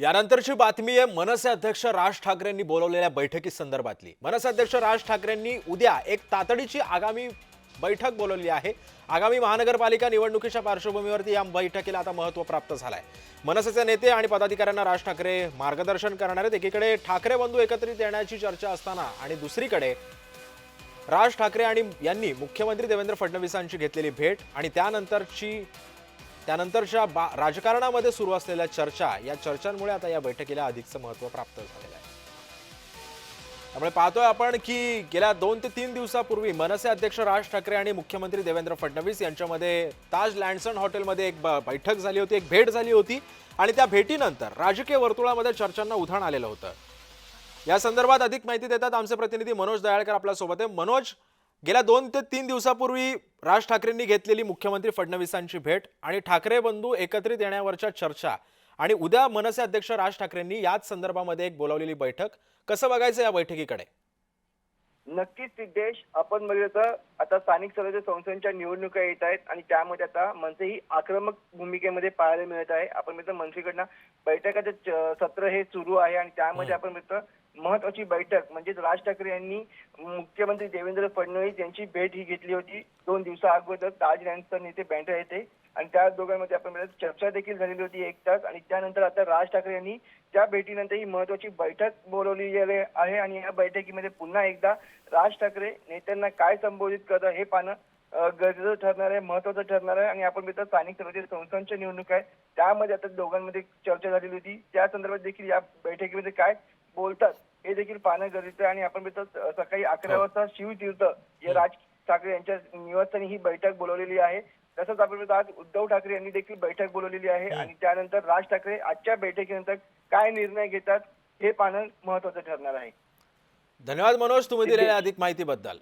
यानंतरची बातमी आहे मनसे अध्यक्ष राज ठाकरेंनी बोलवलेल्या बैठकी संदर्भातली. मनसे अध्यक्ष राज ठाकरेंनी उद्या एक तातडीची आगामी बैठक बोलवली आहे. आगामी महानगरपालिका निवडणुकीच्या पार्श्वभूमीवरती या बैठकीला आता महत्त्व प्राप्त झालंय. मनसेचे नेते आणि पदाधिकाऱ्यांना राज ठाकरे मार्गदर्शन करणार आहेत. एकीकडे ठाकरे बंधू एकत्रित येण्याची चर्चा असताना आणि दुसरीकडे राज ठाकरे आणि यांनी मुख्यमंत्री देवेंद्र फडणवीसांची घेतलेली भेट आणि त्यानंतरची त्यानंतरच्या बा राजकारणामध्ये सुरू असलेल्या चर्चा या चर्चांमुळे आता या बैठकीला अधिकचं महत्त्व प्राप्त झालेलं आहे. त्यामुळे पाहतोय आपण की गेल्या दोन ते तीन दिवसापूर्वी मनसे अध्यक्ष राज ठाकरे आणि मुख्यमंत्री देवेंद्र फडणवीस यांच्यामध्ये ताज लँडसन हॉटेलमध्ये एक ब- बैठक झाली होती एक भेट झाली होती आणि त्या भेटीनंतर राजकीय वर्तुळामध्ये चर्चांना उधाण आलेलं होतं. या संदर्भात अधिक माहिती देतात आमचे प्रतिनिधी मनोज दयाळकर आपल्यासोबत आहे. मनोज गेल्या दोन ते तीन दिवसापूर्वी राज ठाकरेंनी घेतलेली मुख्यमंत्री फडणवीसांची भेट आणि ठाकरे बंधू एकत्रित येण्यावरच्या चर्चा आणि उद्या मनसे अध्यक्ष राज ठाकरेंनी याच संदर्भामध्ये एक बोलावलेली बैठक. कसं बघायचं या बैठकीकडे? नक्कीच सिद्धेश आपण बघितलं तर आता स्थानिक स्वराज्य संस्थांच्या निवडणुका येत आहेत आणि त्यामध्ये आता मनसे ही आक्रमक भूमिकेमध्ये पाहायला मिळत आहे. आपण मित्र मनसेकडनं बैठकाचे सत्र हे सुरू आहे आणि त्यामध्ये आपण मित्र महत्वाची बैठक म्हणजेच राज ठाकरे यांनी मुख्यमंत्री देवेंद्र फडणवीस यांची भेट ही घेतली होती दोन दिवसा अगोदर. ताज यांचं येथे बँड्रा येते. आणि त्या दोघांमध्ये आपण चर्चा देखील झालेली होती एक तास. आणि त्यानंतर आता राज ठाकरे यांनी त्या भेटीनंतर ही महत्वाची बैठक बोलवली आहे. आणि या बैठकीमध्ये पुन्हा एकदा राज ठाकरे नेत्यांना काय संबोधित करतात हे पाहणं गरजेचं ठरणार आहे महत्वाचं ठरणार आहे. आणि आपण मित्र स्थानिक स्वराज्य संस्थांच्या निवडणूक आहे त्यामध्ये आता दोघांमध्ये चर्चा झालेली होती. त्या संदर्भात देखील या बैठकीमध्ये काय बोलतात हे देखील पाहणं गरजेचं आहे. आणि आपण मित्र सकाळी अकरा हो. वाजता शिवतीर्थ या राज ठाकरे यांच्या निवासस्थानी ही बैठक बोलवलेली आहे. तसंच आपण आज उद्धव ठाकरे यांनी देखील बैठक बोलवलेली आहे. आणि त्यानंतर राज ठाकरे आजच्या बैठकीनंतर काय निर्णय घेतात हे पाहणं महत्वाचं ठरणार आहे. धन्यवाद मनोज तुम्ही दिलेल्या अधिक माहितीबद्दल.